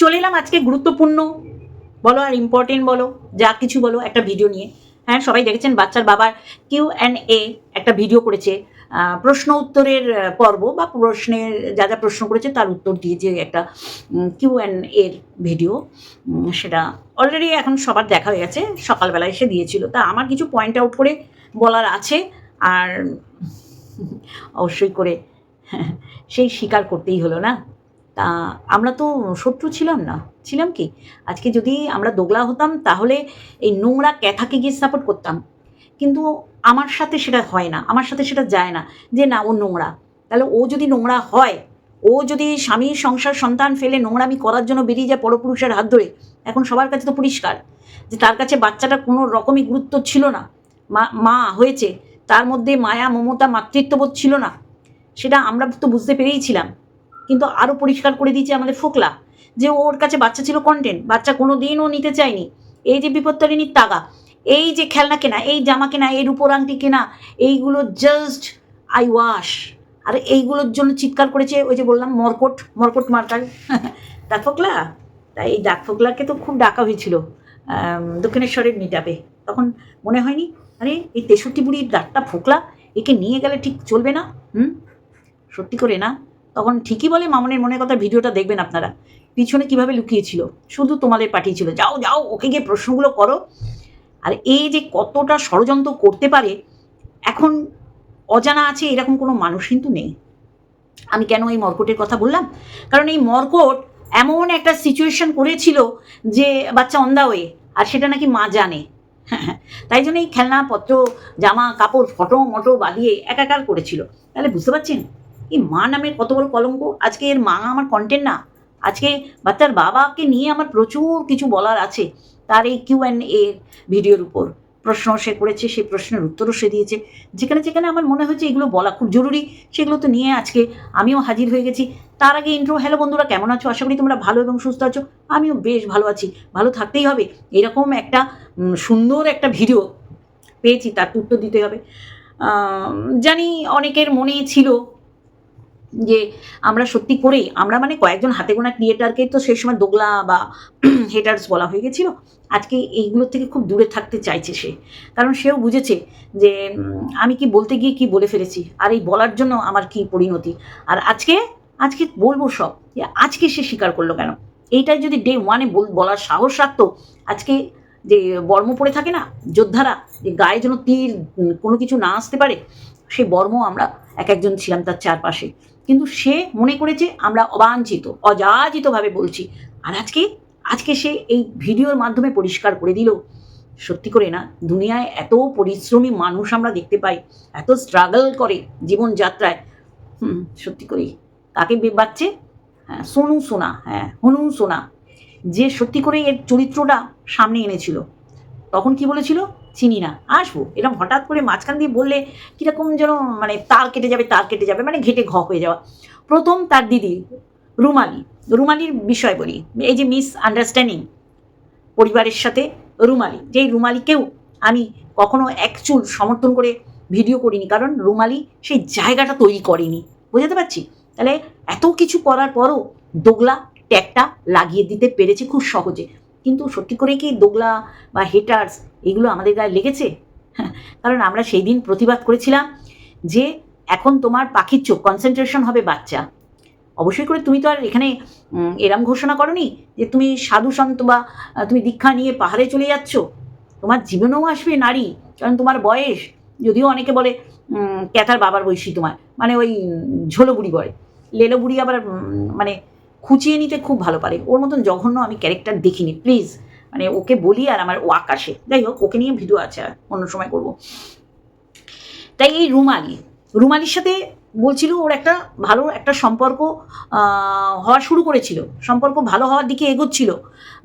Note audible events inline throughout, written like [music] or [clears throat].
চলে এলাম আজকে গুরুত্বপূর্ণ বলো আর ইম্পর্টেন্ট বলো, যা কিছু বলো একটা ভিডিও নিয়ে। হ্যাঁ সবাই দেখেছেন বাচ্চার বাবার কিউ অ্যান্ড এ একটা ভিডিও করেছে। প্রশ্ন উত্তরের পর্ব বা প্রশ্নের, যা যা প্রশ্ন করেছে তার উত্তর দিয়ে যে একটা কিউ অ্যান্ড এর ভিডিও সেটা অলরেডি এখন সবার দেখা হয়ে গেছে সকালবেলা এসে দিয়েছিল। তা আমার কিছু পয়েন্ট আউট করে বলার আছে, আর অবশ্যই করে সেই স্বীকার করতেই হলো না? তা আমরা তো শত্রু ছিলাম না। ছিলাম কি? আজকে যদি আমরা দোগলা হতাম, তাহলে এই নোংরা ক্যাথাকে গিয়ে সাপোর্ট করতাম। কিন্তু আমার সাথে সেটা হয় না, আমার সাথে সেটা যায় না যে না, ও নোংরা। তাহলে ও যদি নোংরা হয়, ও যদি স্বামী, সংসার, সন্তান ফেলে নোংরামি করার জন্য বেরিয়ে যায় পরপুরুষের হাত ধরে, এখন সবার কাছে তো পরিষ্কার যে তার কাছে বাচ্চাটা কোনো রকমই গুরুত্ব ছিল না। মা মা হয়েছে, তার মধ্যে মায়া, মমতা, মাতৃত্ববোধ ছিল না। সেটা আমরা তো বুঝতে পেরেইছিলাম কিন্তু আরও পরিষ্কার করে দিয়েছে আমাদের ফোকলা, যে ওর কাছে বাচ্চা ছিল কন্টেন্ট বাচ্চা কোনো দিনও নিতে চায়নি। এই যে বিপত্তারিণীর তাগা, এই যে খেলনা কেনা, এই জামা কেনা, এই রূপোর আংটি কেনা, এইগুলো জাস্ট আই ওয়াশ আর এইগুলোর জন্য চিৎকার করেছে ওই যে বললাম মরকট মরকট মার্কার। [laughs] ডাক ফোকলা? তাই এই ডাক ফোকলাকে তো খুব ডাকা হয়েছিল দক্ষিণেশ্বরের মিটাপে তখন মনে হয়নি, আরে এই তেষট্টি বুড়ির ডাকটা ফোকলা, একে নিয়ে গেলে ঠিক চলবে না? হুম? সত্যি করে না? তখন ঠিকই বলে মামনের মনের কথা ভিডিওটা দেখবেন আপনারা। পিছনে কীভাবে লুকিয়েছিল? শুধু তোমাদের পাঠিয়েছিল। যাও যাও, ওকে গিয়ে প্রশ্নগুলো করো। আর এই যে কতটা ষড়যন্ত্র করতে পারে, এখন অজানা আছে, এরকম কোনো মানুষ কিন্তু নেই। আমি কেন এই মর্কটের কথা বললাম? কারণ এই মর্কট এমন একটা সিচুয়েশন করেছিল যে বাচ্চা অন্ধা হয়ে আর সেটা নাকি মা জানে। [laughs] তাই জন্য এই খেলনাপত্র, জামা কাপড় ফটো মটো বাঁধিয়ে একাকার করেছিল। তাহলে বুঝতে পারছেন? এই মা নামের কত বড় কলঙ্ক? আজকে এর মা আমার কন্টেন্ট না। আজকে বাচ্চার বাবাকে নিয়ে আমার প্রচুর কিছু বলার আছে। তার এই কিউ অ্যান্ড এর ভিডিওর উপর। প্রশ্ন সে করেছে সেই প্রশ্নের উত্তরও সে দিয়েছে। যেখানে যেখানে আমার মনে হয়েছে এগুলো বলা খুব জরুরি, সেগুলো তো নিয়ে আজকে আমিও হাজির হয়ে গেছি। তার আগে ইন্ট্রো হ্যালো বন্ধুরা, কেমন আছো? আশা করি তোমরা ভালো এবং সুস্থ আছো। আমিও বেশ ভালো আছি। ভালো থাকতেই হবে। এরকম একটা সুন্দর একটা ভিডিও পেয়েছি, তার উত্তর দিতে হবে। জানি অনেকের মনে ছিল যে আমরা সত্যি করেই আমরা মানে কয়েকজন হাতে গোনা ক্রিয়েটারকে তো সেই সময় দোগলা বা [clears throat] হেটার্স বলা হয়ে গেছিল। আজকে এইগুলোর থেকে খুব দূরে থাকতে চাইছে সে। কারণ সেও বুঝেছে যে আমি কি বলতে গিয়ে কি বলে ফেলেছি আর এই বলার জন্য আমার কি পরিণতি। আর আজকে আজকে বলব সব যে আজকে সে স্বীকার করল কেন? এইটাই যদি ডে ওয়ানে বলার সাহস রাখতো আজকে যে বর্ম পড়ে থাকে না যোদ্ধারা যে গায়ে যেন তীর কোনো কিছু না আসতে পারে সেই বর্ম আমরা এক একজন ছিলাম তার চারপাশে। কিন্তু সে মনে করেছে আমরা অবাঞ্ছিত, অযাচিতভাবে বলছি। আর আজকে আজকে সে এই ভিডিওর মাধ্যমে পরিষ্কার করে দিল। সত্যি করে না, দুনিয়ায় এত পরিশ্রমী মানুষ আমরা দেখতে পাই, এত স্ট্রাগল করে জীবনযাত্রায়। হুম, সত্যি করেই বে- বাচ্চে হ্যাঁ সোনু সোনা হ্যাঁ হনু সোনা। যে সত্যি করে এর চরিত্রটা সামনে এনেছিল। তখন কি বলেছিল? চিনি না, আসব। এরকম হঠাৎ করে মাঝখান দিয়ে বললে কীরকম যেন মানে তার কেটে যাবে তার কেটে যাবে মানে ঘেটে ঘ হয়ে যাওয়া। প্রথম তার দিদি, রুমালি। রুমালির বিষয় বলি। এই যে মিস আন্ডারস্ট্যান্ডিং পরিবারের সাথে রুমালি। যেই রুমালিকেও আমি কখনো এক চুল সমর্থন করে ভিডিও করিনি, কারণ রুমালি সেই জায়গাটা তৈরি করেনি। বুঝতে পারছি? তাহলে এত কিছু করার পরও দোগলা ট্যাগটা লাগিয়ে দিতে পেরেছে খুব সহজে। কিন্তু সত্যি করে কি দোগলা বা হেটার্স এগুলো আমাদের গায়ে লেগেছে? হ্যাঁ, কারণ আমরা সেই দিন প্রতিবাদ করেছিলাম যে এখন তোমার পাখির চোখ কনসেন্ট্রেশন হবে বাচ্চা। অবশ্যই করে তুমি তো আর এখানে এরম ঘোষণা করনি যে তুমি সাধু সন্ত বা তুমি দীক্ষা নিয়ে পাহাড়ে চলে যাচ্ছ? তোমার জীবনেও আসবে নারী কারণ তোমার বয়স। যদিও অনেকে বলে ক্যাথার বাবার বয়সী তোমার মানে ওই ঝোলো বুড়ি বলে। লেলো বুড়ি আবার মানে খুঁচিয়ে নিতে খুব ভালো পারে। ওর মতন জঘন্য আমি ক্যারেক্টার দেখিনি। প্লিজ মানে ওকে বলি আর আমার ও আকাশে যাই হোক, ওকে নিয়ে ভিডিও আছে, আর অন্য সময় করব। তাই এই রুমালি, রুমালির সাথে বলছিল ওর একটা ভালো একটা সম্পর্ক হওয়া শুরু করেছিল। সম্পর্ক ভালো হওয়ার দিকে এগোচ্ছিল।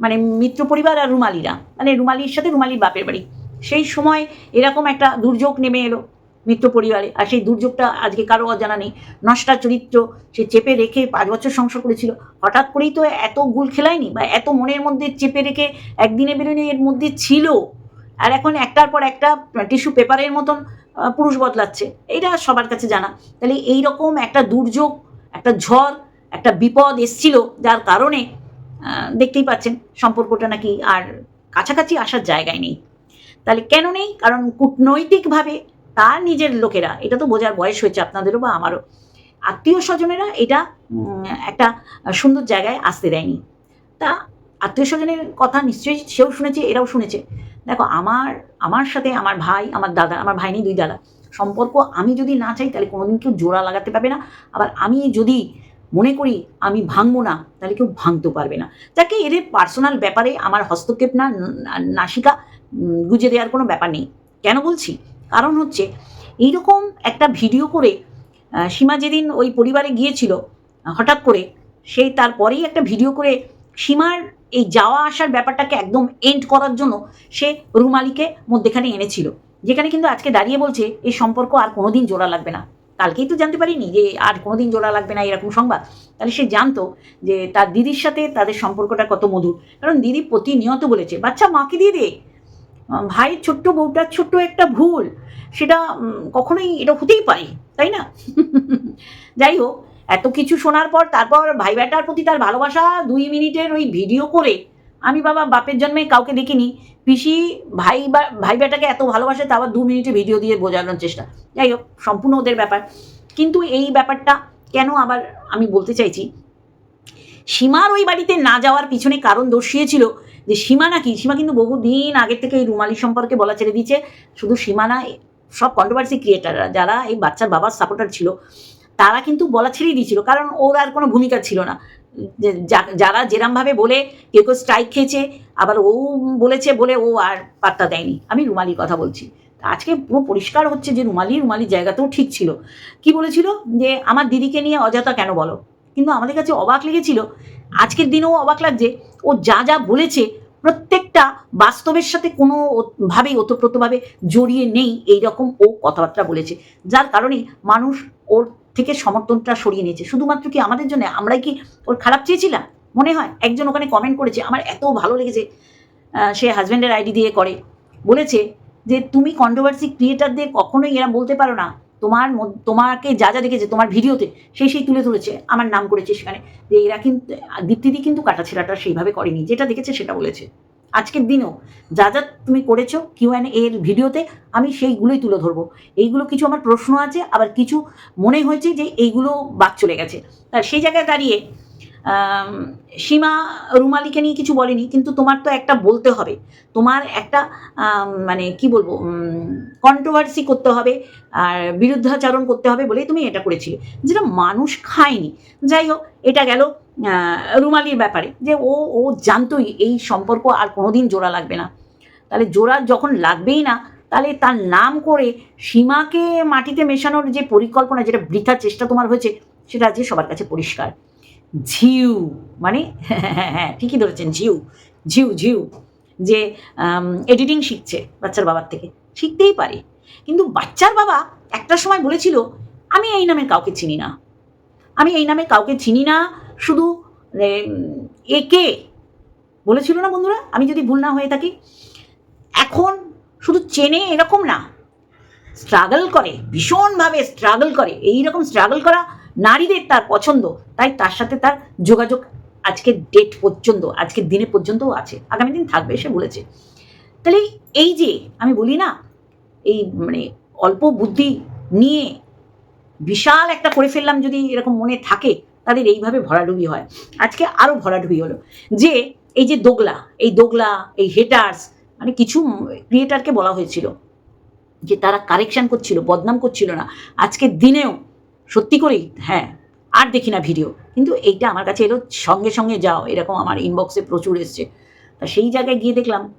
মানে মিত্র পরিবার আর রুমালিরা। মানে রুমালির সাথে রুমালির বাপের বাড়ি। সেই সময় এরকম একটা দুর্যোগ নেমে এলো। মিত্র পরিবারে। আর সেই দুর্যোগটা আজকে কারও অজানা নেই। নষ্টা চরিত্র সে চেপে রেখে পাঁচ বছর সংসার করেছিল। হঠাৎ করেই তো এত গুল খেলায়নি বা এত মনের মধ্যে চেপে রেখে একদিনে বেরোনে এর মধ্যে ছিল। আর এখন একটার পর একটা টিস্যু পেপারের মতন পুরুষ বদলাচ্ছে। এইটা সবার কাছে জানা। তাহলে এই রকম একটা দুর্যোগ, একটা ঝড়, একটা বিপদ এসছিল যার কারণে দেখতেই পাচ্ছেন সম্পর্কটা নাকি আর কাছাকাছি আসার জায়গায় নেই। তাহলে কেন নেই? কারণ কূটনৈতিকভাবে তার নিজের লোকেরা, এটা তো বোঝার বয়স হয়েছে আপনাদেরও বা আমারও, আত্মীয় স্বজনেরা এটা একটা সুন্দর জায়গায় আসতে দেয়নি। তা আত্মীয় স্বজনের কথা নিশ্চয়ই সেও শুনেছে, এরাও শুনেছে। দেখো, আমার আমার সাথে আমার ভাই, আমার দাদা, আমার ভাই নেই দুই দাদা, সম্পর্ক আমি যদি না চাই তাহলে কোনোদিন কেউ জোড়া লাগাতে পারবে না। আবার আমি যদি মনে করি আমি ভাঙবো না, তাহলে কেউ ভাঙতে পারবে না। যাকে এদের পার্সোনাল ব্যাপারে আমার হস্তক্ষেপ না নাসিকা গুজে দেওয়ার কোনো ব্যাপার নেই। কেন বলছি? কারণ হচ্ছে এইরকম একটা ভিডিও করে সীমা যেদিন ওই পরিবারে গিয়েছিল, হঠাৎ করে সেই তারপরেই একটা ভিডিও করে সীমার এই যাওয়া আসার ব্যাপারটাকে একদম এন্ড করার জন্য সে রুমালিকে মধ্যেখানে এনেছিল। যেখানে কিন্তু আজকে দাঁড়িয়ে বলছে, এই সম্পর্ক আর কোনোদিন জোড়া লাগবে না। কালকেই তো জানতে পারিনি যে আর কোনোদিন জোড়া লাগবে না এরকম সংবাদ। তাহলে সে জানতো যে তার দিদির সাথে তাদের সম্পর্কটা কত মধুর। কারণ দিদি প্রতিনিয়ত বলেছে, বাচ্চা, মাকে দিয়ে দে। ভাইয়ের ছোট্ট বউটার ছোট্ট একটা ভুল, সেটা কখনোই এটা হতেই পারে, তাই না? [laughs] যাই হোক, এত কিছু শোনার পর তারপর ভাই বেটার প্রতি তার ভালোবাসা দুই মিনিটের ওই ভিডিও করে আমি বাবা বাপের জন্মে কাউকে দেখিনি। পিসি, ভাই বা, ভাই বেটাকে এত ভালোবাসে তা আবার দু মিনিটে ভিডিও দিয়ে বোঝানোর চেষ্টা। যাই হোক, সম্পূর্ণ ওদের ব্যাপার। কিন্তু এই ব্যাপারটা কেন আবার আমি বলতে চাইছি, সীমার ওই বাড়িতে না যাওয়ার পিছনে কারণ দর্শিয়েছিল যে সীমা নাকি সীমা কিন্তু বহুদিন আগের থেকে এই রুমালি সম্পর্কে বলা ছেড়ে দিয়েছে। শুধু সীমা না সব কন্ট্রোভার্সি ক্রিয়েটাররা যারা এই বাচ্চার বাবার সাপোর্টার ছিল, তারা কিন্তু বলা ছেড়েই দিয়েছিল। কারণ ওর আর কোনো ভূমিকা ছিল না। যারা যেরামভাবে বলে কেউ কেউ স্ট্রাইক খেয়েছে, আবার ও বলেছে বলে ও আর পাত্তা দেয়নি। আমি রুমালির কথা বলছি। আজকে পুরো পরিষ্কার হচ্ছে যে রুমালি, রুমালির জায়গাতেও ঠিক ছিল। কি বলেছিল? যে, আমার দিদিকে নিয়ে অযথা কেন বলো? কিন্তু আমাদের কাছে অবাক লেগেছিল। আজকের দিনেও অবাক লাগছে। ও যা যা বলেছে, প্রত্যেকটা বাস্তবের সাথে কোনো ভাবেই ওতপ্রোতভাবে জড়িয়ে নেই এই রকম ও কথাবার্তা বলেছে। যার কারণে মানুষ ওর থেকে সমর্থনটা সরিয়ে নিয়েছে। শুধুমাত্র কি আমাদের জন্য? আমরাই কি ওর খারাপ চেয়েছিলাম? মনে হয় একজন ওখানে কমেন্ট করেছে, আমার এত ভালো লেগেছে। সে হাজব্যান্ডের আইডি দিয়ে করে। বলেছে যে, তুমি কন্ট্রোভার্সি ক্রিয়েটারদের কখনোই এরা বলতে পারো না। তোমার তোমাকে যা যা দেখেছে, তোমার ভিডিওতে সেই সেই তুলে ধরেছে, আমার নাম করেছে সেখানে। যে এরা কিন্তু, দীপ্তিদি কিন্তু কাটা কাটাছেড়াটা সেইভাবে করেনি। যেটা দেখেছে সেটা বলেছে। আজকের দিনও যা যা তুমি করেছ কিউ অ্যান এর ভিডিওতে আমি সেইগুলোই তুলে ধরবো। এইগুলো কিছু আমার প্রশ্ন আছে, আবার কিছু মনে হয়েছে যে এইগুলো বাদ চলে গেছে। তা সেই জায়গায় দাঁড়িয়ে সীমা রুমালিকে নিয়ে কিছু বলেনি, কিন্তু তোমার তো একটা বলতে হবে। তোমার একটা মানে কি বলব কন্ট্রোভার্সি করতে হবে আর বিরুদ্ধাচারণ করতে হবে বলেই তুমি এটা করেছিলে। যেটা মানুষ খায়নি। যাই হোক, এটা গেল রুমালির ব্যাপারে। যে ও ও জানতোই এই সম্পর্ক আর কোনোদিন জোড়া লাগবে না। তাহলে জোড়া যখন লাগবেই না, তাহলে তার নাম করে সীমাকে মাটিতে মেশানোর যে পরিকল্পনা, যেটা বৃথার চেষ্টা তোমার হয়েছে, সেটা আজকে সবার কাছে পরিষ্কার। ঝিউ মানে হ্যাঁ [laughs] ঠিকই ধরেছেন, ঝিউ ঝিউ ঝিউ, যে এডিটিং শিখছে বাচ্চার বাবার থেকে। শিখতেই পারে। কিন্তু বাচ্চার বাবা একটা সময় বলেছিল, আমি এই নামের কাউকে চিনি না। আমি এই নামে কাউকে চিনি না, শুধু একে। বলেছিল না বন্ধুরা? আমি যদি ভুল না হয়ে থাকি? এখন শুধু চেনে এরকম না। স্ট্রাগল করে, ভীষণভাবে স্ট্রাগল করে। এই রকম স্ট্রাগল করা নারীদের তার পছন্দ, তাই তার সাথে তার যোগাযোগ আজকের ডেট পর্যন্ত আজকের দিনে পর্যন্তও আছে, আগামী দিন থাকবে সে বলেছে। তাহলে এই যে আমি বলি না, এই মানে অল্প বুদ্ধি নিয়ে বিশাল একটা করে ফেললাম যদি এরকম মনে থাকে, তাদের এইভাবে ভরাডুবি হয়। আজকে আরও ভরাডুবি হলো যে এই যে দোগলা, এই দোগলা, এই হেটার্স মানে কিছু ক্রিয়েটারকে বলা হয়েছিল যে তারা কারেকশন করছিল, বদনাম করছিল না। আজকের দিনেও সত্যি করেই হ্যাঁ আর দেখি না ভিডিও কিন্তু এইটা আমার কাছে এলো, সঙ্গে সঙ্গে যাও, এরকম আমার ইনবক্সে প্রচুর এসছে। তা সেই জায়গায় গিয়ে দেখলাম,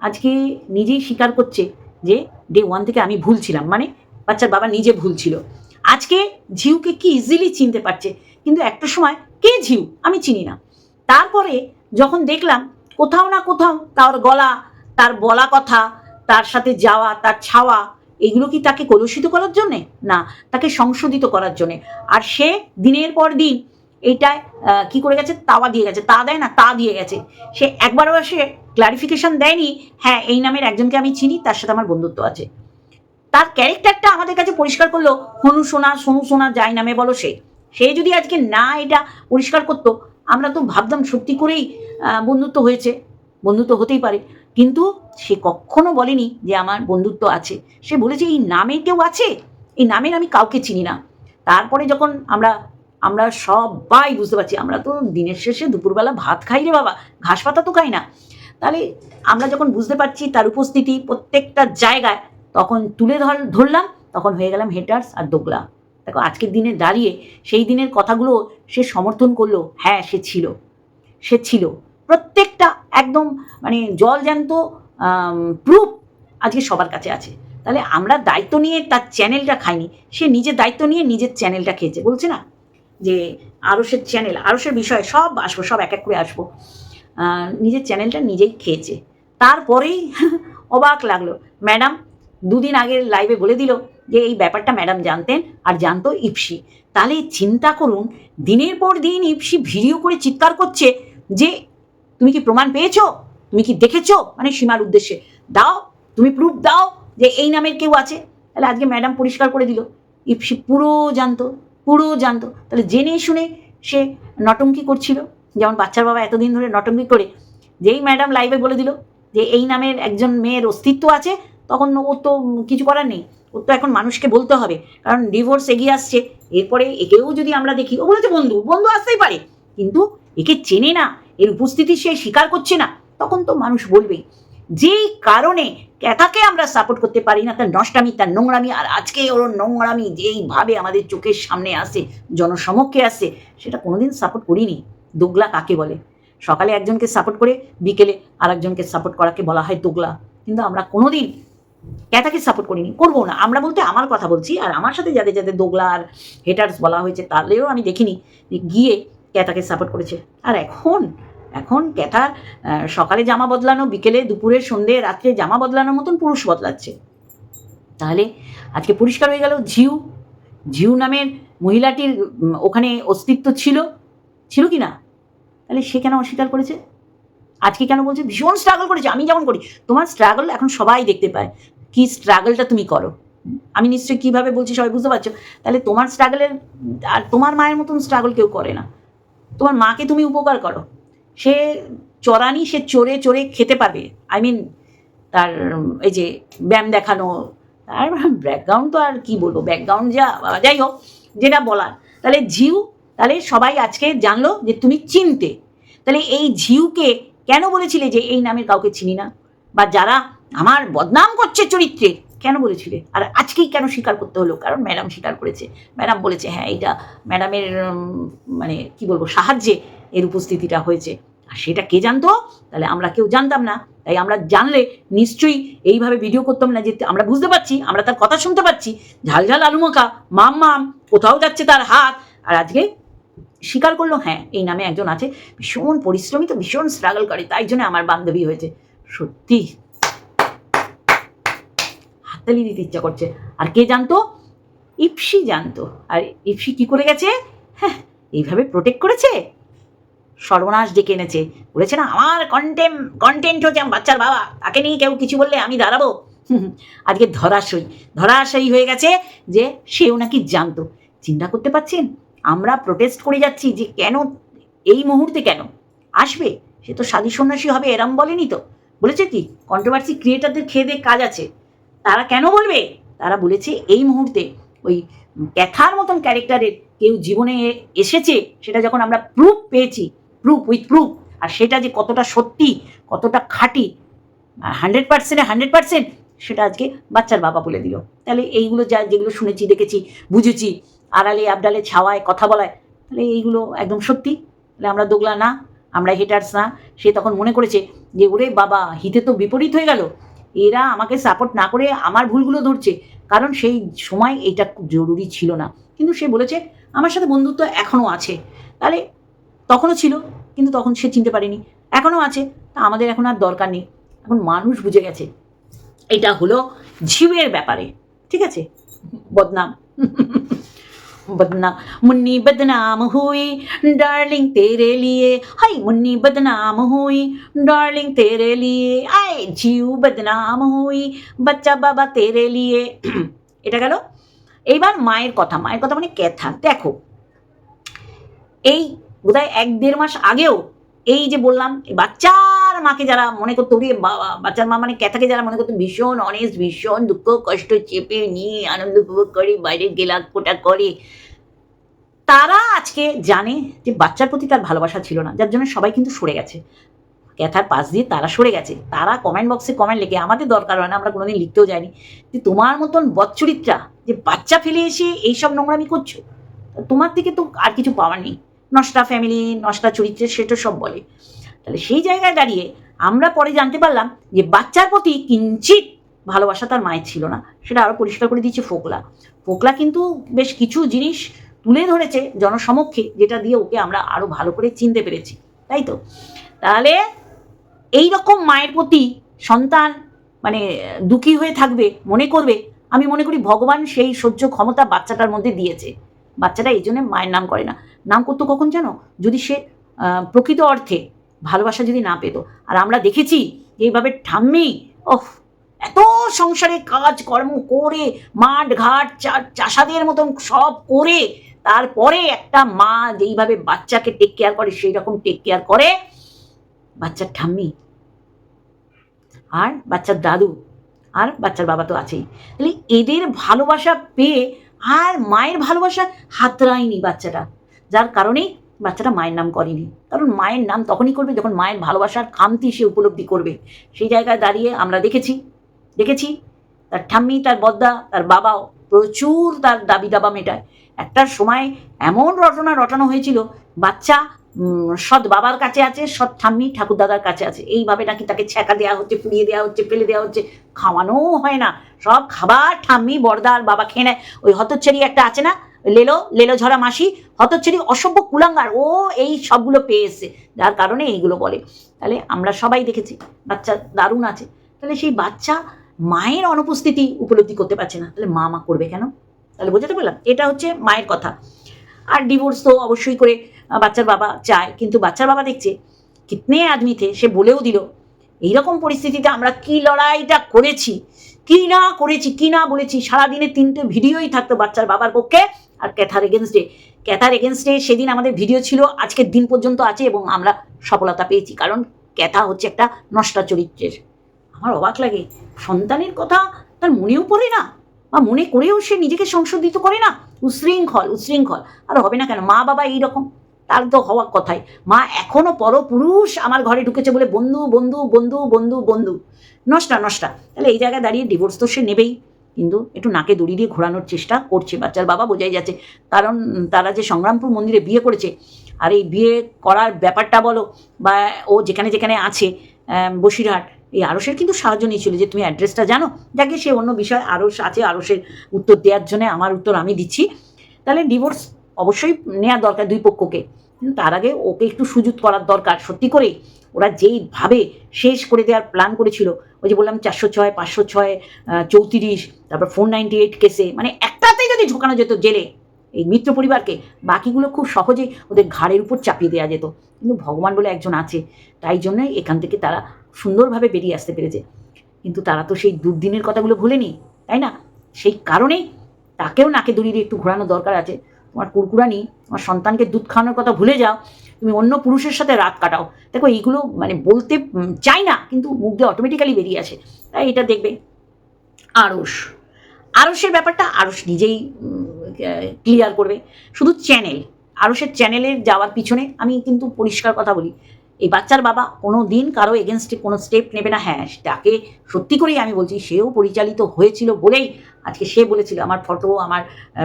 আজকে নিজেই স্বীকার করছে যে ডে ওয়ান থেকে আমি ভুল ছিলাম। মানে বাচ্চার বাবা নিজে ভুল ছিল। আজকে ঝিউকে কি ইজিলি চিনতে পারছে? কিন্তু একটা সময় কে ঝিউ? আমি চিনি না। তারপরে যখন দেখলাম, কোথাও না কোথাও তার গলা, তার বলা কথা, তার সাথে যাওয়া, তার ছাওয়া এগুলো কি তাকে কলুষিত করার জন্যে? না, তাকে সংশোধিত করার জন্যে। আর সে দিনের পর দিন এইটায় কি করে গেছে? তাওয়া দিয়ে গেছে। তা দেয় না, তা দিয়ে গেছে। সে একবারও সে ক্লারিফিকেশন দেয়নি হ্যাঁ এই নামের একজনকে আমি চিনি, তার সাথে আমার বন্ধুত্ব আছে। তার ক্যারেক্টারটা আমাদের কাছে পরিষ্কার করল, হনু সোনা, সোনু সোনা, যাই নামে বলো সে। সে যদি আজকে না এটা পরিষ্কার করতো, আমরা তো ভাবতাম সত্যি করেই বন্ধুত্ব হয়েছে। বন্ধুত্ব হতেই পারে। কিন্তু সে কখনো বলেনি যে আমার বন্ধুত্ব আছে। সে বলেছে, এই নামে কেউ আছে? এই নামের আমি কাউকে চিনি না। তারপরে যখন আমরা আমরা সবাই বুঝতে পারছি, আমরা তো দিনের শেষে দুপুরবেলা ভাত খাই রে বাবা, ঘাস পাতা তো খাই না। তাহলে আমরা যখন বুঝতে পারছি তার উপস্থিতি প্রত্যেকটা জায়গায়, তখন তুলে ধর, ধরলাম, তখন হয়ে গেলাম হেটার্স আর দোগলা দেখো, আজকের দিনে দাঁড়িয়ে সেই দিনের কথাগুলো সে সমর্থন করল। হ্যাঁ সে ছিল। সে ছিল। প্রত্যেকটা একদম মানে জল জ্যান্ত প্রুফ আজকে সবার কাছে আছে। তাহলে আমরা দায়িত্ব নিয়ে তার চ্যানেলটা খাইনি, সে নিজের দায়িত্ব নিয়ে নিজের চ্যানেলটা খেয়েছে, বলছে না? যে আরসের চ্যানেল আরসের বিষয়ে সব আসব, সব এক এক করে আসব। নিজের চ্যানেলটা নিজেই খেয়েছে। তারপরেই [laughs] অবাক লাগল। ম্যাডাম দুদিন আগের লাইভে বলে দিল যে এই ব্যাপারটা ম্যাডাম জানতেন আর জানতো ইপসি। তাহলে চিন্তা করুন, দিনের পর দিন ইপসি ভিডিও করে চিৎকার করছে যে তুমি কি প্রমাণ পেয়েছ? তুমি কি দেখেছ? মানে সীমার উদ্দেশ্যে। দাও, তুমি প্রুফ দাও যে এই নামের কেউ আছে। তাহলে আজকে ম্যাডাম পরিষ্কার করে দিল। ইপসি পুরো জানতো পুরো জানতো। তাহলে জেনে শুনে সে নটঙ্কি করছিল। যেমন বাচ্চার বাবা এতদিন ধরে নটঙ্কি করে, যেই ম্যাডাম লাইভে বলে দিল যে এই নামের একজন মেয়ের অস্তিত্ব আছে, তখন ওর তো কিছু করার নেই। ওর তো এখন মানুষকে বলতে হবে। কারণ ডিভোর্স এগিয়ে আসছে। এরপরে একেও যদি আমরা দেখি, ও বলেছে বন্ধু বন্ধু আসতেই পারে। কিন্তু একে চেনে না। এর উপস্থিতি সে স্বীকার করছে না। তখন তো মানুষ বলবেই যেই কারণে ক্যাথাকে আমরা সাপোর্ট করতে পারি না, তার নষ্টামি, তার নোংরামি, আর আজকে ওর নোংরামি যেইভাবে আমাদের চোখের সামনে আসে, জনসমক্ষে আসে, সেটা কোনোদিন সাপোর্ট করিনি। দোগলা কাকে বলে? সকালে একজনকে সাপোর্ট করে, বিকেলে আর একজনকে সাপোর্ট করাকে বলা হয় দোগলা। কিন্তু আমরা কোনোদিন ক্যাথাকে সাপোর্ট করিনি। করব না। আমরা বলতে আমার কথা বলছি, আর আমার সাথে যাদের যাদের দোগলা আর হেটার্স বলা হয়েছে, তাদেরও আমি দেখিনি। গিয়ে ক্যাথাকে সাপোর্ট করেছে। আর এখন এখন ক্যাথার সকালে জামা বদলানো, বিকেলে দুপুরে, সন্ধে, রাত্রে জামা বদলানোর মতন পুরুষ বদলাচ্ছে। তাহলে আজকে পরিষ্কার হয়ে গেল ঝিউ। ঝিউ নামের মহিলাটির ওখানে অস্তিত্ব ছিল। ছিল কি না? তাহলে সে কেন অস্বীকার করেছে? আজকে কেন বলছে? ভীষণ স্ট্রাগল করেছে। আমি যেমন করি, তোমার স্ট্রাগল এখন সবাই দেখতে পায়। কি স্ট্রাগলটা তুমি করো? আমি নিশ্চয়ই কীভাবে বলছি সবাই বুঝতে পারছ? তাহলে তোমার স্ট্রাগলের আর তোমার মায়ের মতন স্ট্রাগল কেউ করে না। তোমার মাকে তুমি উপকার করো। সে চড়ানি সে চড়ে চড়ে খেতে পারবে। আই মিন তার, এই যে ব্যায়াম দেখানো, তার ব্যাকগ্রাউন্ড তো আর কি বলব? ব্যাকগ্রাউন্ড যা, যাই হোক, যেটা বলার। তাহলে ঝিউ, তাহলে সবাই আজকে জানলো যে তুমি চিনতে। তাহলে এই ঝিউকে কেন বলেছিলে যে এই নামের কাউকে চিনি না? বা যারা আমার বদনাম করছে চরিত্রে কেন বলেছিলে? আর আজকেই কেন স্বীকার করতে হলো? কারণ ম্যাডাম স্বীকার করেছে। ম্যাডাম বলেছে হ্যাঁ এটা ম্যাডামের মানে কি বলব, সাহায্যে এর উপস্থিতিটা হয়েছে। আর সেটা কে জানতো? তাহলে আমরা কেউ জানতাম না। তাই আমরা জানলে নিশ্চয়ই এইভাবে ভিডিও করতাম না যে আমরা বুঝতে পারছি, আমরা তার কথা শুনতে পাচ্ছি ঝালঝাল আলুমাখা মাম মাম, কোথাও যাচ্ছে তার হাত। আর আজকে স্বীকার করল হ্যাঁ এই নামে একজন আছে। ভীষণ পরিশ্রমী তো, ভীষণ স্ট্রাগল করে। তাই জন্য আমার বান্ধবী হয়েছে। সত্যি হাততালি দিতে ইচ্ছা করছে। আর কে জানতো? ইপসি জানতো। আর ইপসি কি করে গেছে? হ্যাঁ এইভাবে প্রোটেক্ট করেছে? সর্বনাশ ডেকে এনেছে। বলেছে না, আমার কন্টেম কন্টেন্ট হচ্ছে আমার বাচ্চার বাবা। তাকে নিয়ে কেউ কিছু বললে আমি দাঁড়াবো? আজকে ধরাশয়ী ধরাশয়ী হয়ে গেছে যে সেও নাকি জানতো। চিন্তা করতে পারছেন? আমরা প্রোটেস্ট করে যাচ্ছি যে কেন, এই মুহূর্তে কেন? আসবে? সে তো সাধু সন্ন্যাসী হবে, এরম বলেনি তো। বলেছে কি কন্ট্রোভার্সি ক্রিয়েটারদের খেয়ে দিয়ে কাজ আছে। তারা কেন বলবে? তারা বলেছে এই মুহূর্তে ওই ক্যাথার মতন ক্যারেক্টারের কেউ জীবনে এসেছে, সেটা যখন আমরা প্রুফ পেয়েছি প্রুফ উইথ প্রুফ আর সেটা যে কতটা সত্যি, কতটা খাঁটি হান্ড্রেড পার্সেন্টে হান্ড্রেড পার্সেন্ট সেটা আজকে বাচ্চার বাবা বলে দিল। তাহলে এইগুলো যা, যেগুলো শুনেছি, দেখেছি, বুঝেছি, আড়ালে, আবডালে, ছাওয়ায় কথা বলায়, তাহলে এইগুলো একদম সত্যি। তাহলে আমরা দোগলা না, আমরা হেটার্স না। সে তখন মনে করেছে যে, ওরে বাবা, হিতে তো বিপরীত হয়ে গেল। এরা আমাকে সাপোর্ট না করে আমার ভুলগুলো ধরছে। কারণ সেই সময় এটা খুব জরুরি ছিল না। কিন্তু সে বলেছে, আমার সাথে বন্ধুত্ব এখনও আছে। তাহলে তখনও ছিল, কিন্তু তখন সে চিনতে পারেনি। এখনও আছে, তা আমাদের এখন আর দরকার নেই। এখন মানুষ বুঝে গেছে। এটা হলো ঝিমের ব্যাপারে। ঠিক আছে? বদনাম। बदनाम मुन्नी बदनाम हुई डार्लिंग तेरे लिए हाय मुन्नी बदनाम हुई डार्लिंग तेरे लिए आए जीव बदनाम हुई বাচ্চা বাবা তেরে লিয়ে এটা গেল এইবার মায়ের কথা মায়ের কথা মানে ক্যাথা দেখো এই বোধহয় এক দেড় মাস আগেও এই যে বললাম বাচ্চার মাকে যারা মনে করতো বাচ্চার মা মানে ক্যাথাকে যারা মনে করতো, ভীষণ অনেস্ট ভীষণ দুঃখ, কষ্ট চেপে নিয়ে, আনন্দ উপভোগ করে বাইরে গেলা কোটা করে। তারা আজকে জানে যে বাচ্চার প্রতি তার ভালোবাসা ছিল না, যার জন্য সবাই কিন্তু সরে গেছে। ক্যাথার পাশ দিয়ে তারা সরে গেছে। তারা কমেন্ট বক্সে কমেন্ট লিখে, আমাদের দরকার হয় না, আমরা কোনোদিন লিখতেও যাইনি। যে তোমার মতন বচ্চরিত্রা যে বাচ্চা ফেলে এসে এইসব নোংরামি করছ, তোমার থেকে তো আর কিছু পাওয়ার নেই। নষ্টা ফ্যামিলি নষ্টা চরিত্রের সেটা সব বলে। তাহলে সেই জায়গায় দাঁড়িয়ে আমরা পরে জানতে পারলাম যে বাচ্চার প্রতি কিঞ্চিত ভালোবাসা তার মায়ের ছিল না। সেটা আরও পরিষ্কার করে দিয়েছে ফোকলা। ফোকলা কিন্তু বেশ কিছু জিনিস তুলে ধরেছে জনসমক্ষে, যেটা দিয়ে ওকে আমরা আরও ভালো করে চিনতে পেরেছি। তাই তো? তাহলে এই রকম মায়ের প্রতি সন্তান মানে দুঃখী হয়ে থাকবে, মনে করবে, আমি মনে করি ভগবান সেই সহ্য ক্ষমতা বাচ্চাটার মধ্যে দিয়েছে। বাচ্চাটা এই জন্য মায়ের নাম করে না। নাম করতো কখন জানো? যদি সে প্রকৃত অর্থে ভালোবাসা যদি না পেত। আর আমরা দেখেছি এইভাবে ঠাম্মি, ওহ, এত সংসারে কাজ, কর্ম করে, মাঠ, ঘাট চাষাদের মতন সব করে, তারপরে একটা মা যেইভাবে বাচ্চাকে টেক কেয়ার করে সেই রকম টেক কেয়ার করে বাচ্চার ঠাম্মি। আর বাচ্চার দাদু, আর বাচ্চার বাবা তো আছেই। তাহলে এদের ভালোবাসা পেয়ে আর মায়ের ভালোবাসা হাতড়ায়নি বাচ্চাটা। যার কারণে বাচ্চাটা মায়ের নাম করেনি। কারণ মায়ের নাম তখনই করবে যখন মায়ের ভালোবাসার খামতি সে উপলব্ধি করবে। সেই জায়গায় দাঁড়িয়ে আমরা দেখেছি দেখেছি তার ঠাম্মি, তার বদ্দা, তার বাবাও প্রচুর তার দাবি দাবা মেটায়। একটা সময় এমন রটনা রটানো হয়েছিল, বাচ্চা সৎ বাবার কাছে আছে, সৎ ঠাম্মি ঠাকুর দাদার কাছে আছে। এইভাবে নাকি তাকে ছ্যাঁকা দেওয়া হচ্ছে পুড়িয়ে দেওয়া হচ্ছে, ফেলে দেওয়া হচ্ছে, খাওয়ানোও হয় না। সব খাবার ঠাম্মি, বর্দা আর বাবা খেয়ে নেয়। ওই হতচ্ছেরি একটা আছে না লেলো লেলো ঝরা মাসি হতচ্ছেরি অসভ্য কুলাঙ্গার, ও এই সবগুলো পেয়ে এসছে যার কারণে এইগুলো বলে। তাহলে আমরা সবাই দেখেছি, বাচ্চা দারুণ আছে। তাহলে সেই বাচ্চা মায়ের অনুপস্থিতি উপলব্ধি করতে পারছে না। তাহলে মা মা করবে কেন? তাহলে বোঝাতে পারলাম, এটা হচ্ছে মায়ের কথা। আর ডিভোর্স তো অবশ্যই করে বাচ্চার বাবা চায়, কিন্তু বাচ্চার বাবা দেখছে, কিতনে আদমি থে, সে বলেও দিল, এইরকম পরিস্থিতিতে আমরা কি লড়াইটা করেছি? কি না করেছি, কি না বলেছি? সারাদিনে তিনটে ভিডিওই থাকতো বাচ্চার বাবার পক্ষে। আর ক্যাথার এগেনস্টে ক্যাথার এগেনস্টে সেদিন আমাদের ভিডিও ছিল, আজকের দিন পর্যন্ত আছে এবং আমরা সফলতা পেয়েছি, কারণ ক্যাথা হচ্ছে একটা নষ্টা চরিত্রের। আমার অবাক লাগে, সন্তানের কথা তার মনেও পড়ে না, বা মনে করেও সে নিজেকে সংশোধিত করে না, উশৃঙ্খল উশৃঙ্খল। আর হবে না কেন, মা বাবা এইরকম তার তো হওয়ার কথাই। মা এখনও পরপুরুষ আমার ঘরে ঢুকেছে বলে, বন্ধু বন্ধু বন্ধু বন্ধু বন্ধু। নষ্টা নষ্টা। তাহলে এই জায়গায় দাঁড়িয়ে ডিভোর্স তো সে নেবেই। কিন্তু একটু নাকে দড়ি দিয়ে ঘোরানোর চেষ্টা করছে, বাচ্চার বাবা বোঝাই যাচ্ছে। কারণ তারা যে সংগ্রামপুর মন্দিরে বিয়ে করেছে, আর এই বিয়ে করার ব্যাপারটা বলো, বা ও যেখানে যেখানে আছে বসিরহাট, এই আরসের কিন্তু সাহায্য নিয়েছিল যে তুমি অ্যাড্রেসটা জানো। যাকে সে অন্য বিষয় আরস আছে আরসের উত্তর দেওয়ার জন্য আমার উত্তর আমি দিচ্ছি। তাহলে ডিভোর্স অবশ্যই নেওয়া দরকার দুই পক্ষকে। কিন্তু তার আগে ওকে একটু সুযোগ করার দরকার। সত্যি করে ওরা যেইভাবে শেষ করে দেওয়ার প্ল্যান করেছিল, ওই যে বললাম চারশো ছয়, পাঁচশো ছয় চৌত্রিশ, তারপর ফোর নাইনটি এইট কেসে মানে একটাতেই যদি ঝোঁকানো যেত জেলে, এই মিত্র পরিবারকে, বাকিগুলো খুব সহজে ওদের ঘাড়ের উপর চাপিয়ে দেওয়া যেত। কিন্তু ভগবান বলে একজন আছে, তাই জন্যই এখান থেকে তারা সুন্দরভাবে বেরিয়ে আসতে পেরেছে। কিন্তু তারা তো সেই দুর্দিনের কথাগুলো ভুলেনি, তাই না? সেই কারণেই তাকেও নাকে দড়ি দিয়ে একটু ঘোরানো দরকার আছে। তোমার কুরকুরানি, তোমার সন্তানকে দুধ খাওয়ানোর কথা ভুলে যাও, তুমি অন্য পুরুষের সাথে রাত কাটাও। দেখো, এইগুলো মানে বলতে চাই না, কিন্তু মুখ দিয়ে অটোমেটিক্যালি বেরিয়ে আছে তাই এটা দেখবে। আড়স আড়সের ব্যাপারটা আড়স নিজেই ক্লিয়ার করবে। শুধু চ্যানেল আড়সের চ্যানেলে যাওয়ার পিছনে আমি কিন্তু পরিষ্কার কথা বলি। এই বাচ্চার বাবা কোনো দিন কারও এগেনস্টে কোনো স্টেপ নেবে না। হ্যাঁ তাকে সত্যি করেই আমি বলছি, সেও পরিচালিত হয়েছিল বলেই আজকে সে বলেছিল, আমার ফটো আমার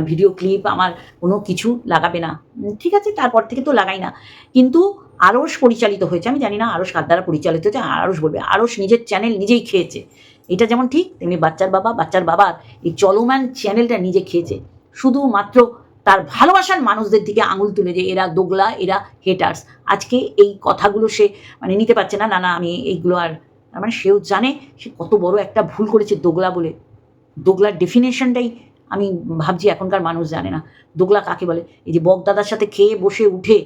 ভিডিও ক্লিপ আমার কোনো কিছু লাগাবে না। ঠিক আছে, তারপর থেকে তো লাগাই না। কিন্তু আরস পরিচালিত হয়েছে, আমি জানি না আরস কার দ্বারা পরিচালিত হয়েছে আরস বলবে আরস নিজের চ্যানেল নিজেই খেয়েছে। এটা যেমন ঠিক, তেমনি বাচ্চার বাবা, বাচ্চার বাবার এই চলমান চ্যানেলটা নিজে খেয়েছে। শুধুমাত্র তার ভালোবাসার মানুষদের দিকে আঙুল তুলে যে এরা দোগলা, এরা হেটার্স আজকে এই কথাগুলো সে মানে নিতে পারছে না। না না আমি এইগুলো আর মানে সেও জানে সে কত বড় একটা ভুল করেছে দোগলা বলে। দোগলার ডেফিনেশনটাই আমি ভাবছি এখনকার মানুষ জানে না। দোগলা কাকে বলে? এই যে বকদাদার সাথে খেয়ে বসে উঠে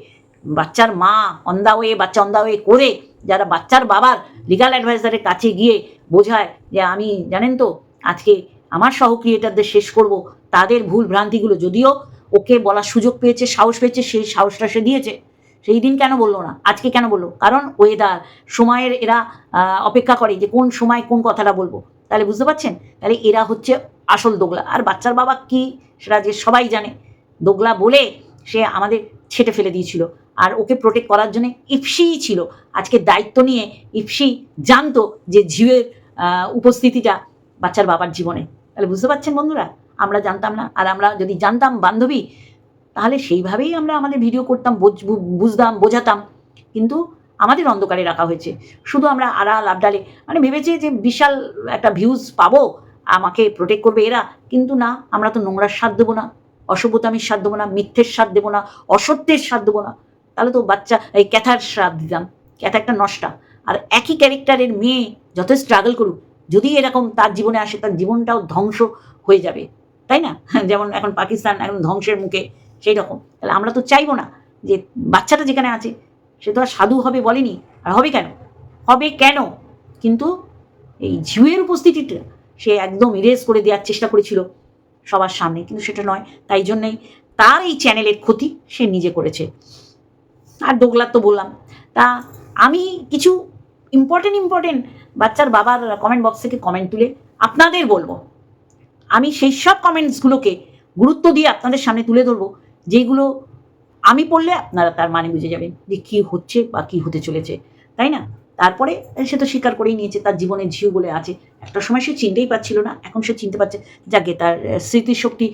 বাচ্চার মা অন্দা হয়ে, বাচ্চা অন্দা হয়ে করে যারা বাচ্চার বাবার লিগাল অ্যাডভাইজারের কাছে গিয়ে বোঝায় যে আমি, জানেন তো, আজকে আমার সহ ক্রিয়েটারদের শেষ করব, তাদের ভুল ভ্রান্তিগুলো যদিও ওকে বলার সুযোগ পেয়েছে, সাহস পেয়েছে, সেই সাহসটা সে দিয়েছে। সেই দিন কেন বলল না? আজকে কেন বলল? কারণ ওয়েদার সময়ের এরা অপেক্ষা করে যে কোন সময় কোন কথাটা বলব। তাহলে বুঝতে পারছেন? তাহলে এরা হচ্ছে আসল দোগলা। আর বাচ্চার বাবা কি সেটা যে সবাই জানে। দোগলা বলে সে আমাদের ছেটে ফেলে দিয়েছিল। আর ওকে প্রোটেক্ট করার জন্য ইপসিই ছিল। আজকে দায়িত্ব নিয়ে ইপসি জানতো যে ঝিউয়ের উপস্থিতিটা বাচ্চার বাবার জীবনে। তাহলে বুঝতে পারছেন বন্ধুরা? আমরা জানতাম না। আর আমরা যদি জানতাম বান্ধবী, তাহলে সেইভাবেই আমরা আমাদের ভিডিও করতাম বুঝতাম, বোঝাতাম। কিন্তু আমাদের অন্ধকারে রাখা হয়েছে। শুধু আমরা আড়াল, আবডালে মানে ভেবেছি যে বিশাল একটা ভিউজ পাবো, আমাকে প্রোটেক্ট করবে এরা। কিন্তু না, আমরা তো নোংরার স্বাদ দেবো না, অসভ্যতামির স্বাদ দেবো না, মিথ্যের স্বাদ দেবো না, অসত্যের স্বাদ দেবো না। তাহলে তো বাচ্চা, এই ক্যাথার স্বাদ দিতাম। ক্যাথা একটা নষ্টা। আর একই ক্যারেক্টারের মেয়ে যত স্ট্রাগল করুক, যদি এরকম তার জীবনে আসে, তার জীবনটাও ধ্বংস হয়ে যাবে। তাই না? [laughs] যেমন এখন পাকিস্তান এখন ধ্বংসের মুখে সেই রকম তাহলে আমরা তো চাইব না যে বাচ্চাটা যেখানে আছে, সে তো আর সাধু হবে বলেনি। আর হবে কেন? হবে কেন? কিন্তু এই ঝিউয়ের উপস্থিতিটা সে একদম ইরেজ করে দেওয়ার চেষ্টা করেছিল সবার সামনে, কিন্তু সেটা নয়। তাই জন্যই তার এই চ্যানেলের ক্ষতি সে নিজে করেছে। আর ডোগলার তো বললাম। তা আমি কিছু ইম্পর্টেন্ট ইম্পর্টেন্ট বাচ্চার বাবার কমেন্ট বক্স থেকে কমেন্ট তুলে আপনাদের বলব। আমি সেই সব কমেন্টসগুলোকে গুরুত্ব দিয়ে আপনাদের সামনে তুলে ধরবো, যেগুলো আমি পড়লে আপনারা তার মানে বুঝে যাবেন যে কী হচ্ছে বা কী হতে চলেছে, তাই না? তারপরে সে তো স্বীকার করেই নিয়েছে, তার জীবনে ঝিউ বলে আছে। একটা সময় সে চিনতেই পারছিল না, এখন সে চিনতে পারছে, যাকে তার স্মৃতিশক্তি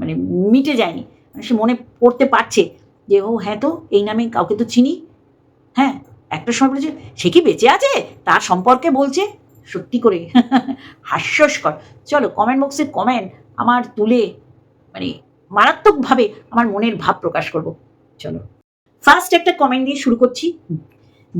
মানে মিটে যায়নি। মানে সে মনে পড়তে পারছে যে, ও হ্যাঁ তো, এই নামে কাউকে তো চিনি। হ্যাঁ একটা সময় বলেছে, সে কি বেঁচে আছে? তার সম্পর্কে বলছে? সত্যি করে [laughs] হাস্যস্কর। চলো কমেন্ট বক্সে কমেন্ট আমার তুলে মানে মারাত্মকভাবে আমার মনের ভাব প্রকাশ করব। চলো। ফার্স্ট একটা কমেন্ট দিয়ে শুরু করছি।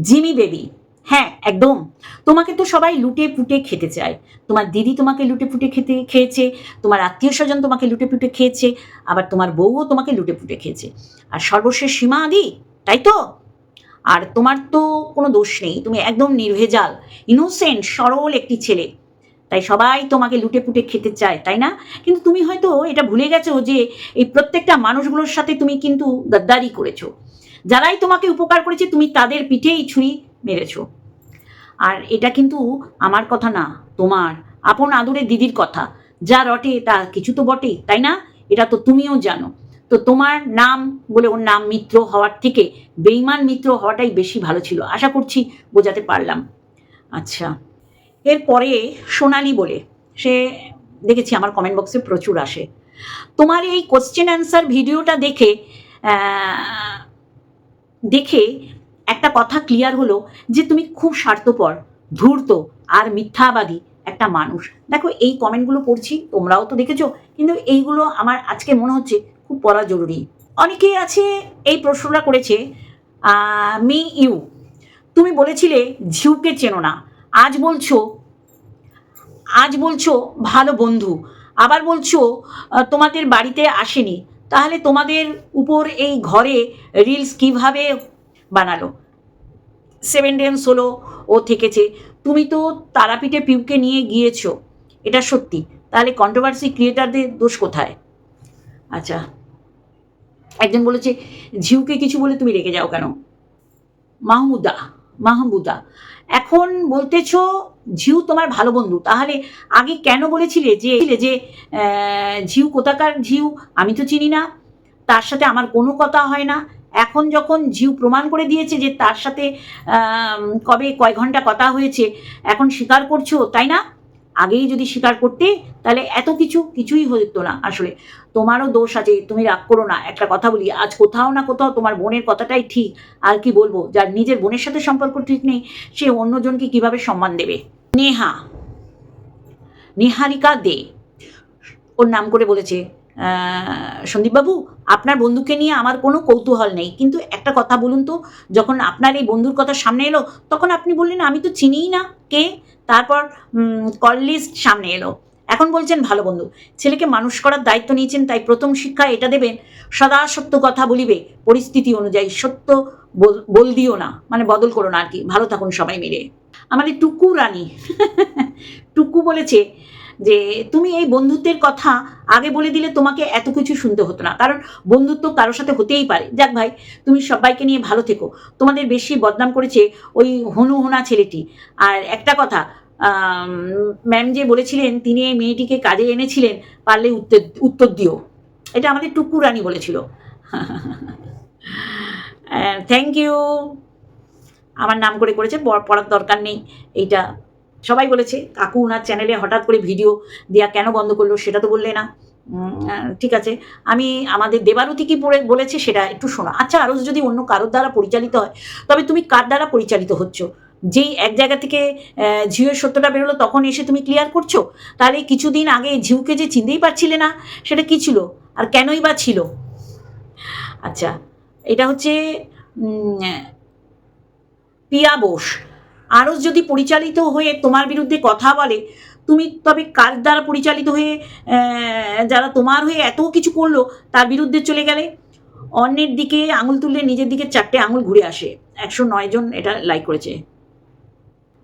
জিমি বেবি হ্যাঁ একদম। তোমাকে তো সবাই লুটে পুটে খেতে চায়। তোমার দিদি তোমাকে লুটে পুটে খেতে খেয়েছে, তোমার আত্মীয় স্বজন তোমাকে লুটে পুটে খেয়েছে, আবার তোমার বউও তোমাকে লুটে পুটে খেয়েছে। আর সর্বশেষ সীমা আদি, তাই তো? আর তোমার তো কোনো দোষ নেই, তুমি একদম নির্ভেজাল ইনোসেন্ট সরল একটি ছেলে। তাই সবাই তোমাকে লুটে পুটে খেতে চায়, তাই না? কিন্তু তুমি হয়তো এটা ভুলে গেছো যে এই প্রত্যেকটা মানুষগুলোর সাথে তুমি কিন্তু গাদ্দারি করেছ। যারাই তোমাকে উপকার করেছে, তুমি তাদের পিঠেই ছুরি মেরেছো। আর এটা কিন্তু আমার কথা না, তোমার, আপন আদুরে দিদির কথা। যা রটে তা কিছু তো বটে তাই না? এটা তো তুমিও জানো। তো তোমার নাম বলে ওর নাম মিত্র হওয়ার থেকে বেইমান মিত্র হওয়াটাই বেশি ভালো ছিল। আশা করছি বোঝাতে পারলাম। আচ্ছা এরপরে সোনালি বলে, সে দেখেছি আমার কমেন্ট বক্সে প্রচুর আসে। তোমার এই কোশ্চেন অ্যান্সার ভিডিওটা দেখে দেখে একটা কথা ক্লিয়ার হলো যে তুমি খুব স্বার্থপর, ধূর্ত আর মিথ্যাবাদী। একটা মানুষ। দেখো, এই কমেন্টগুলো পড়ছি, তোমরাও তো দেখেছ, কিন্তু এইগুলো আমার আজকে মনে হচ্ছে খুব পড়া জরুরি। অনেকেই আছে, এই প্রশ্নটা করেছে মি ইউ, তুমি বলেছিলে ঝিউকে চেনো না। আজ বলছো আজ বলছো ভালো বন্ধু, আবার বলছো তোমাদের বাড়িতে আসেনি। তাহলে তোমাদের উপর এই ঘরে রিলস কীভাবে বানালো? সেভেন ডেন্স হলো, ও থেকেছে। তুমি তো তারাপীঠে পিউকে নিয়ে গিয়েছো, এটা সত্যি। তাহলে কন্ট্রোভার্সি ক্রিয়েটারদের দোষ কোথায়? আচ্ছা একজন বলেছে, ঝিউকে কিছু বলে তুমি রেগে যাও কেন? মাহমুদা মাহমুদা, এখন বলতেছো ঝিউ তোমার ভালো বন্ধু, তাহলে আগে কেন বলেছিলে যে যে ঝিউ কোথাকার ঝিউ? আমি তো চিনি না, তার সাথে আমার কোনো কথা হয় না। এখন যখন জিউ প্রমাণ করে দিয়েছে যে তার সাথে কবে কয় ঘণ্টা কথা হয়েছে, এখন স্বীকার করছ, তাই না? আগেই যদি স্বীকার করতে, তাহলে এত কিছু কিছুই হতো না। আসলে তোমারও দোষ আছে, তুমি রাগ করো না। একটা কথা বলি, আজ কোথাও না কোথাও তোমার বোনের কথাটাই ঠিক। আর কি বলব, যার নিজের বোনের সাথে সম্পর্ক ঠিক নেই, সে অন্যজনকে কীভাবে সম্মান দেবে? নেহা। নিহারিকা দে। ওর নাম করে বলেছে সন্দীপবাবু আপনার বন্ধুকে নিয়ে আমার কোনো কৌতূহল নেই। কিন্তু একটা কথা বলুন তো, যখন আপনার এই বন্ধুর কথা সামনে এলো, তখন আপনি বললেন, আমি তো চিনিই না কে। তারপর কল লিস্ট সামনে এলো। এখন বলছেন, ভালো বন্ধু, ছেলেকে মানুষ করার দায়িত্ব নিয়েছেন, তাই প্রথম শিক্ষা এটা দেবেন, সদা সত্য কথা বলিবে, পরিস্থিতি অনুযায়ী সত্য বল- বল দিও না মানে বদল করো না আর কি। ভালো থাকুন সবাই মিলে। আমাদের টুকু রানী, [laughs] টুকু বলেছে যে তুমি এই বন্ধুত্বের কথা আগে বলে দিলে তোমাকে এত কিছু শুনতে হতো না। কারণ বন্ধুত্ব কারোর সাথে হতেই পারে। যাক ভাই, তুমি সবাইকে নিয়ে ভালো থেকো। তোমাদের বেশি বদনাম করেছে ওই হনু হোনা ছেলেটি। আর একটা কথা ম্যাম যে বলেছিলেন, তিনি এই মেয়েটিকে কাজে এনেছিলেন, পারলে উত্তর উত্তর দিও। এটা আমাদের টুকু রানী বলেছিল। [laughs] থ্যাংক ইউ আমার নাম করে করেছে পড়- পড়ার দরকার নেই। এইটা সবাই বলেছে, কাকু ওনার চ্যানেলে হঠাৎ করে ভিডিও দেওয়া কেন বন্ধ করল সেটা তো বললে না। ঠিক আছে। আমি আমাদের দেবারতী কি পড়ে বলেছে সেটা একটু শোনো। আচ্ছা আরও যদি অন্য কারোর দ্বারা পরিচালিত হয়, তবে তুমি কার দ্বারা পরিচালিত হচ্ছ? যেই এক জায়গা থেকে ঝিউয়ের সত্যটা বেরোলো, তখন এসে তুমি ক্লিয়ার করছ? তাহলে কিছুদিন আগে ঝিউকে যে চিনতেই পারছিলে না, সেটা কি ছিল? আর কেনই বা ছিল? আচ্ছা এটা হচ্ছে পিয়া বোস। আরও যদি পরিচালিত হয়ে তোমার বিরুদ্ধে কথা বলে, তুমি তবে কার দ্বারা পরিচালিত হয়ে যারা তোমার হয়ে এত কিছু করল, তার বিরুদ্ধে চলে গেলে? অন্যের দিকে আঙুল তুললে নিজের দিকে চারটে আঙুল ঘুরে আসে। একশো নয় জন এটা লাইক করেছে।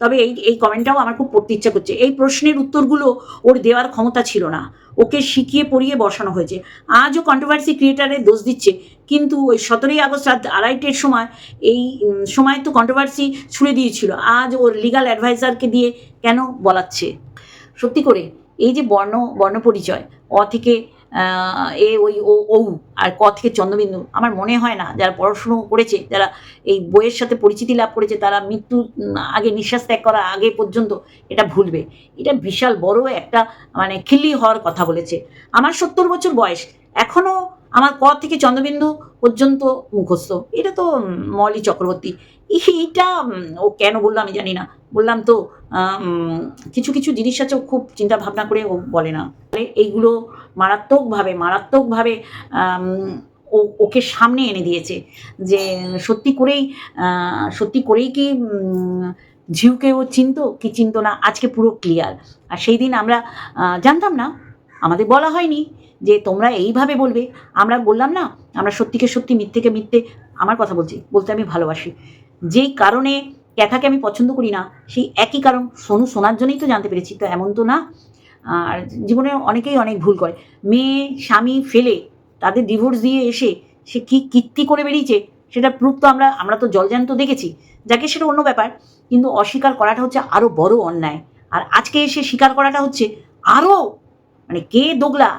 তবে এই এই কমেন্টটাও আমার খুব পড়তে ইচ্ছা করছে। এই প্রশ্নের উত্তরগুলো ওর দেওয়ার ক্ষমতা ছিল না। ওকে শিখিয়ে পড়িয়ে বসানো হয়েছে। আজও কন্ট্রোভার্সি ক্রিয়েটারের দোষ দিচ্ছে। কিন্তু ওই সতেরোই আগস্ট রাত আড়াইটের সময় এই সময় তো কন্ট্রোভার্সি ছুড়ে দিয়েছিল। আজ ওর লিগাল অ্যাডভাইজারকে দিয়ে কেন বলাচ্ছে? সত্যি করে, এই যে বর্ণ বর্ণ পরিচয়, অ থেকে এ ওই ও, ঔ আর ক থেকে চন্দ্রবিন্দু। আমার মনে হয় না, যারা পড়াশুনো করেছে, যারা এই বইয়ের সাথে পরিচিতি লাভ করেছে, তারা মৃত্যু আগে নিঃশ্বাস ত্যাগ করার আগে পর্যন্ত এটা ভুলবে। এটা বিশাল বড় একটা মানে খিল্লি হওয়ার কথা বলেছে। আমার সত্তর বছর বয়স এখনও আমার ক থেকে চন্দ্রবিন্দু পর্যন্ত মুখস্থ। এটা তো মলি চক্রবর্তী। এইটা ও কেন বলল আমি জানি না। বললাম তো কিছু কিছু জিনিস আছে খুব চিন্তা ভাবনা করে ও বলে না। তাহলে এইগুলো মারাত্মকভাবে মারাত্মকভাবে ও, ওকে সামনে এনে দিয়েছে। যে সত্যি করেই সত্যি করেই কি ঝিউকে ও চিনতো? কি চিনতো না? আজকে পুরো ক্লিয়ার আর সেই দিন আমরা জানতাম না। আমাদের বলা হয়নি। যে তোমরা এইভাবে বলবে, আমরা বললাম না, আমরা সত্যিকে সত্যি, মিথ্যেকে মিথ্যে আমার কথা বলছি, বলতে আমি ভালোবাসি। যেই কারণে ক্যাথাকে আমি পছন্দ করি না, সেই একই কারণ সোনু শোনার জন্যই তো জানতে পেরেছি, তো এমন তো না। আর জীবনে অনেকেই অনেক ভুল করে। মেয়ে, স্বামী ফেলে, তাদের ডিভোর্স দিয়ে এসে সে কি কীর্তি করে বেরিয়েছে সেটা প্রুফ তো আমরা আমরা তো জলজান্ত দেখেছি, যাকে সেটা অন্য ব্যাপার, কিন্তু অস্বীকার করাটা হচ্ছে আরও বড় অন্যায়। আর আজকে এসে স্বীকার করাটা হচ্ছে আরও মানে কে দোগলা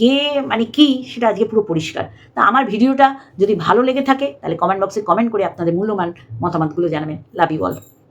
কে মানে কি, সেটা আজকে পুরো পরিষ্কার। তা আমার ভিডিওটা যদি ভালো লেগে থাকে, তাহলে কমেন্ট বক্সে কমেন্ট করে আপনাদের মূল্যবান মতামতগুলো জানাবেন। Love you all